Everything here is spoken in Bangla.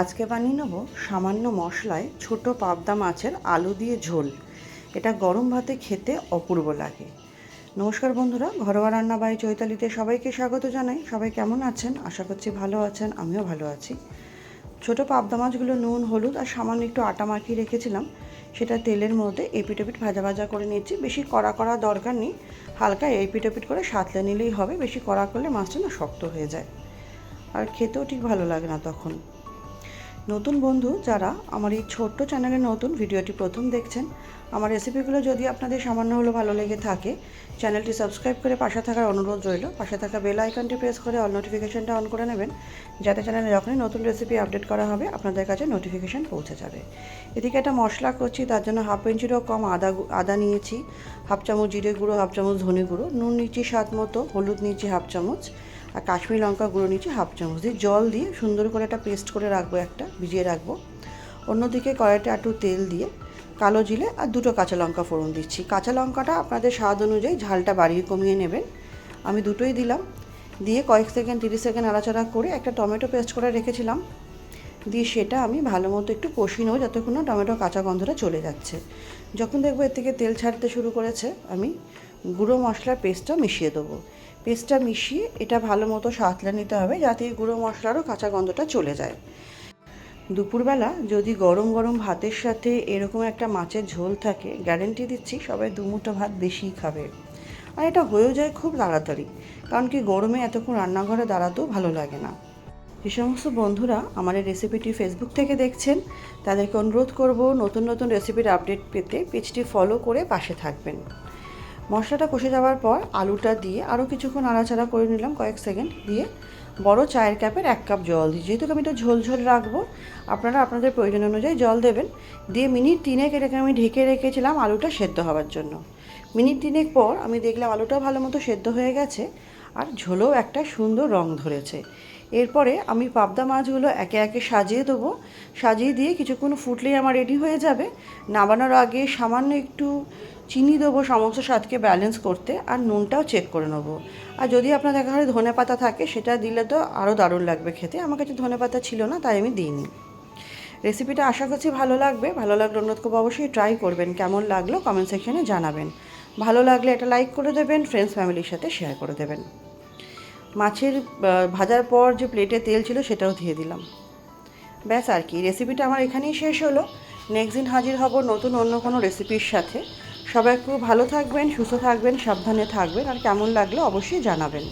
আজকে বানিয়ে নেব সামান্য মশলায় ছোট পাবদা মাছের আলু দিয়ে ঝোল। এটা গরম ভাতে খেতে অপূর্ব লাগে। নমস্কার বন্ধুরা, ঘরোয়া রান্না বাই চৈতালিতে সবাইকে স্বাগত জানাই। সবাই কেমন আছেন? আশা করছি ভালো আছেন, আমিও ভালো আছি। ছোট পাবদা মাছগুলো নুন, হলুদ আর সামান্য একটু আটা মাখিয়ে রেখেছিলাম। সেটা তেলের মধ্যে এপিট এপিট ভাজা ভাজা করে নিয়েছি বেশি কড়া করা দরকার নেই। হালকা এপিট এপিট করে সাঁতলে নিলেই হবে। বেশি কড়া করলে মাছটা না শক্ত হয়ে যায়। আর খেতেও ঠিক ভালো লাগে না তখন। নতুন বন্ধু যারা আমার এই ছোট্ট চ্যানেলে নতুন ভিডিওটি প্রথম দেখছেন, আমার রেসিপিগুলো যদি আপনাদের সামান্য হলেও ভালো লেগে থাকে চ্যানেলটি সাবস্ক্রাইব করে পাশে থাকার অনুরোধ রইল। পাশে থাকা বেল আইকনটি প্রেস করে অল নোটিফিকেশানটা অন করে নেবেন, যাতে চ্যানেলে যখনই নতুন রেসিপি আপডেট করা হবে, আপনাদের কাছে নোটিফিকেশান পৌঁছে যাবে। এদিকে একটা মশলা করছি, তার জন্য হাফ ইঞ্চিরও কম আদা আদা নিয়েছি হাফ চামচ জিরে গুঁড়ো হাফ চামচ ধনে গুঁড়ো, নুন নিচ্ছি স্বাদ মতো, হলুদ নিচ্ছি হাফ চামচ আর কাশ্মীর লঙ্কা গুঁড়ো নিচ্ছি হাফ চামচ দিয়ে। জল দিয়ে সুন্দর করে একটা পেস্ট করে রাখব একটা, ভিজিয়ে রাখব। অন্যদিকে কড়াইতে একটু তেল দিয়ে কালো জিরে আর দুটো কাঁচা লঙ্কা ফোড়ন দিচ্ছি। কাঁচা লঙ্কাটা আপনাদের স্বাদ অনুযায়ী ঝালটা বাড়িয়ে কমিয়ে নেবেন। আমি দুটোই দিলাম। দিয়ে কয়েক সেকেন্ড, তিরিশ সেকেন্ড নাড়াচাড়া করে একটা টমেটো পেস্ট করে রেখেছিলাম। দিয়ে সেটা আমি ভালো মতো একটু কষিয়ে নেব যতক্ষণ না টমেটো কাঁচা গন্ধটা চলে যাচ্ছে। যখন দেখব এর থেকে তেল ছাড়তে শুরু করেছে, আমি গুঁড়ো মশলার পেস্টটা মিশিয়ে দেবো। পেস্টটা মিশিয়ে এটা ভালো মতো সাঁতলে নিতে হবে যাতে গুঁড়ো মশলারও কাঁচা গন্ধটা চলে যায়। দুপুরবেলা যদি গরম গরম ভাতের সাথে এরকম একটা মাছের ঝোল থাকে, গ্যারেন্টি দিচ্ছি সবাই দুমুঠো ভাত বেশিই খাবে। আর এটা হয়েও যায় খুব তাড়াতাড়ি, কারণ কি গরমে এতক্ষণ রান্নাঘরে দাঁড়াতেও ভালো লাগে না। যে সমস্ত বন্ধুরা আমার এই রেসিপিটি ফেসবুক থেকে দেখছেন, তাদেরকে অনুরোধ করব নতুন নতুন রেসিপির আপডেট পেতে পেজটি ফলো করে পাশে থাকবেন। মশলাটা কষে যাওয়ার পর আলুটা দিয়ে আরও কিছুক্ষণ আড়াচাড়া করে নিলাম কয়েক সেকেন্ড দিয়ে। বড় চায়ের ক্যাপের এক কাপ জল দিই। যেহেতু আমি এটা ঝোল ঝোল রাখব, আপনারা আপনাদের প্রয়োজন অনুযায়ী জল দেবেন। দিয়ে মিনিট তিনেক এটাকে আমি ঢেকে রেখেছিলাম আলুটা সেদ্ধ হওয়ার জন্য। মিনিট তিনেক পর আমি দেখলাম আলুটা ভালো মতো সেদ্ধ হয়ে গেছে। আর ঝোলেও একটা সুন্দর রং ধরেছে। এরপরে আমি পাবদা মাছগুলো একে একে সাজিয়ে দেবো। সাজিয়ে দিয়ে কিছুক্ষণ ফুটলেই আমার রেডি হয়ে যাবে। নামানোর আগে সামান্য একটু চিনি দেবো সমস্ত স্বাদকে ব্যালেন্স করতে আর নুনটাও চেক করে নেব। আর যদি আপনাদের ঘরে ধনে পাতা থাকে, সেটা দিলে তো আরও দারুণ লাগবে খেতে। আমার কাছে ধনে পাতা ছিল না, তাই আমি দিইনি। রেসিপিটা আশা করছি ভালো লাগবে। ভালো লাগলে অনুরোধ করব অবশ্যই ট্রাই করবেন। কেমন লাগল কমেন্ট সেকশনে জানাবেন। ভালো লাগলে এটা লাইক করে দেবেন ফ্রেন্ডস ফ্যামিলির সাথে শেয়ার করে দেবেন। মাছের ভাজার পর যে প্লেটে তেল ছিল সেটাও দিয়ে দিলাম। ব্যাস আর কি রেসিপিটা আমার এখানেই শেষ হলো। নেক্সট দিন হাজির হব নতুন অন্য কোনো রেসিপির সাথে। সবাই খুব ভালো থাকবেন, সুস্থ থাকবেন, সাবধানে থাকবেন, আর কেমন লাগল অবশ্যই জানাবেন।